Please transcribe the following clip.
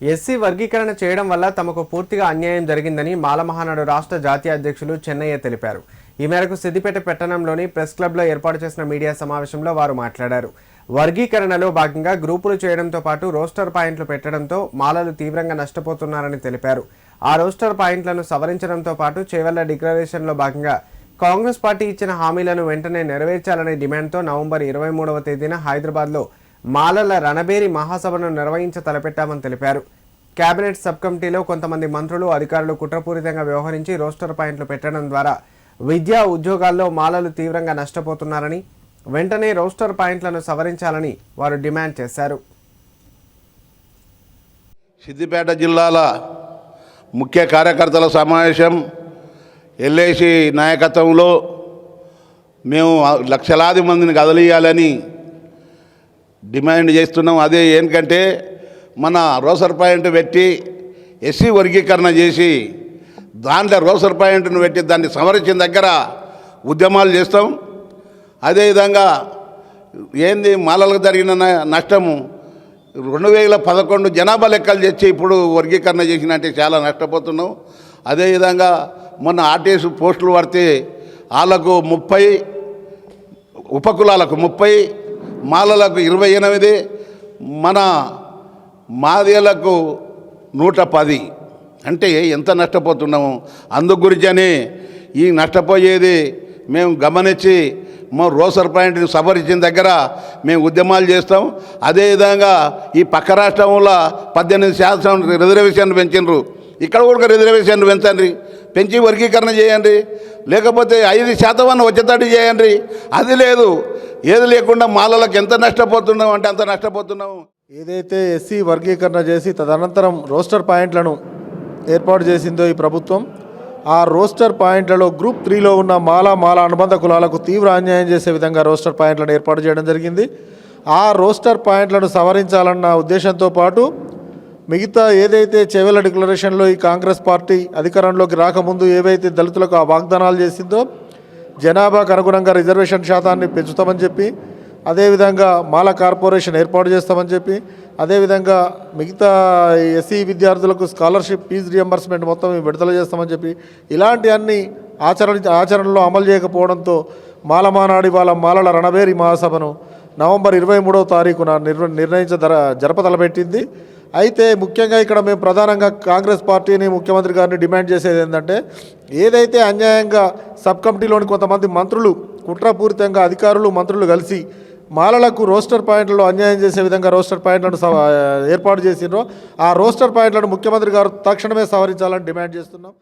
SC వర్గీకరణ చేయడం వల్ల తమకు పూర్తిగా అన్యాయం జరిగిందని మాలమహానాడు రాష్ట్ర జాతీయ అధ్యక్షులు చెన్నయ్య తెలిపారు. ఈ మేరకు సిద్దిపేట పట్టణంలోని ప్రెస్ క్లబ్లో ఏర్పాటు చేసిన మీడియా సమావేశంలో వారు మాట్లాడారు. వర్గీకరణలో భాగంగా గ్రూపులు చేయడంతో పాటు రోస్టర్ పాయింట్లు పెట్టడంతో మాలలు తీవ్రంగా నష్టపోతున్నారని తెలిపారు. ఆ రోస్టర్ పాయింట్లను సవరించడంతో పాటు చేవెళ్ళ డిక్లరేషన్లో భాగంగా కాంగ్రెస్ పార్టీ ఇచ్చిన హామీలను వెంటనే నెరవేర్చాలనే డిమాండ్తో నవంబర్ ఇరవై మూడవ తేదీన హైదరాబాద్లో మాలల రణబేరి మహాసభను నిర్వహించ తలపెట్టామని తెలిపారు. కేబినెట్ సబ్ కమిటీలో కొంతమంది మంత్రులు అధికారులు కుట్రపూరితంగా వ్యవహరించి రోస్టర్ పాయింట్లు పెట్టడం ద్వారా విద్యా ఉద్యోగాల్లో మాలలు తీవ్రంగా నష్టపోతున్నారని వెంటనే రోస్టర్ పాయింట్లను సవరించాలని వారు డిమాండ్ చేశారు. సిద్దిపేట జిల్లాల ముఖ్య కార్యకర్తల సమావేశం ఎల్ఐసి నాయకత్వంలో మేము లక్షలాది మందిని కదలియాలని డిమాండ్ చేస్తున్నాం. అదే ఏంటంటే మన రోసర్ పాయింట్ పెట్టి ఎస్సీ వర్గీకరణ చేసి దాంట్లో రోసర్ పాయింట్ను పెట్టి దాన్ని సవరించిన దగ్గర ఉద్యమాలు చేస్తాం. అదేవిధంగా ఏంది మాలలకు జరిగిన నష్టము రెండు వేల పదకొండు జనాభా లెక్కలు తెచ్చి ఇప్పుడు వర్గీకరణ చేసినట్టే చాలా నష్టపోతున్నాం. అదేవిధంగా మొన్న ఆర్టీఎస్ పోస్టులు పడితే వాళ్ళకు ముప్పై ఉపకులాలకు ముప్పై మాలలకు ఇరవై ఎనిమిది మన మాదిలకు నూట పది. అంటే ఎంత నష్టపోతున్నాము. అందు గురించని ఈ నష్టపోయేది మేము గమనించి మా రోసర్ పాయింట్ని సవరించిన దగ్గర మేము ఉద్యమాలు చేస్తాం. అదేవిధంగా ఈ పక్క రాష్ట్రంలో పద్దెనిమిది శాతం రిజర్వేషన్ పెంచినారు. ఇక్కడ కూడా రిజర్వేషన్ పెంచండి. పెంచి వర్గీకరణ చేయండి. లేకపోతే ఐదు శాతం అన్న వచ్చేటట్టు చేయండి. అది లేదు. ఏది లేకుండా మాలలకు ఎంత నష్టపోతున్నాం అంటే అంత నష్టపోతున్నాం ఏదైతే ఎస్సీ వర్గీకరణ చేసి తదనంతరం రోస్టర్ పాయింట్లను ఏర్పాటు చేసిందో ఈ ప్రభుత్వం ఆ రోస్టర్ పాయింట్లలో గ్రూప్ త్రీలో ఉన్న మాల మాల అనుబంధ కులాలకు తీవ్ర అన్యాయం చేసే విధంగా రోస్టర్ పాయింట్లను ఏర్పాటు చేయడం జరిగింది. ఆ రోస్టర్ పాయింట్లను సవరించాలన్న ఉద్దేశంతో పాటు మిగతా ఏదైతే చెవెల డిక్లరేషన్లో ఈ కాంగ్రెస్ పార్టీ అధికారంలోకి రాకముందు ఏవైతే దళితులకు ఆ వాగ్దానాలు చేసిందో జనాభాకు అనుగుణంగా రిజర్వేషన్ శాతాన్ని పెంచుతామని చెప్పి అదేవిధంగా మాల కార్పొరేషన్ ఏర్పాటు చేస్తామని చెప్పి అదేవిధంగా మిగతా ఎస్సీ విద్యార్థులకు స్కాలర్షిప్ ఫీజు రియంబర్స్మెంట్ మొత్తం విడుదల చేస్తామని చెప్పి ఇలాంటి అన్ని ఆచరణ ఆచరణలో అమలు చేయకపోవడంతో మాలమానాడి వాళ్ళ మాలల రణబేరి మహాసభను నవంబర్ ఇరవై మూడవ తారీఖున నిర్వ నిర్ణయించ జరపతలపెట్టింది అయితే ముఖ్యంగా ఇక్కడ మేము ప్రధానంగా కాంగ్రెస్ పార్టీని ముఖ్యమంత్రి గారిని డిమాండ్ చేసేది ఏంటంటే ఏదైతే అన్యాయంగా సబ్ కమిటీలోని కొంతమంది మంత్రులు కుట్రపూరితంగా అధికారులు మంత్రులు కలిసి మాలలకు రోస్టర్ పాయింట్లలో అన్యాయం చేసే విధంగా రోస్టర్ పాయింట్లను ఏర్పాటు చేసినో ఆ రోస్టర్ పాయింట్లను ముఖ్యమంత్రి గారు తక్షణమే సవరించాలని డిమాండ్ చేస్తున్నాం.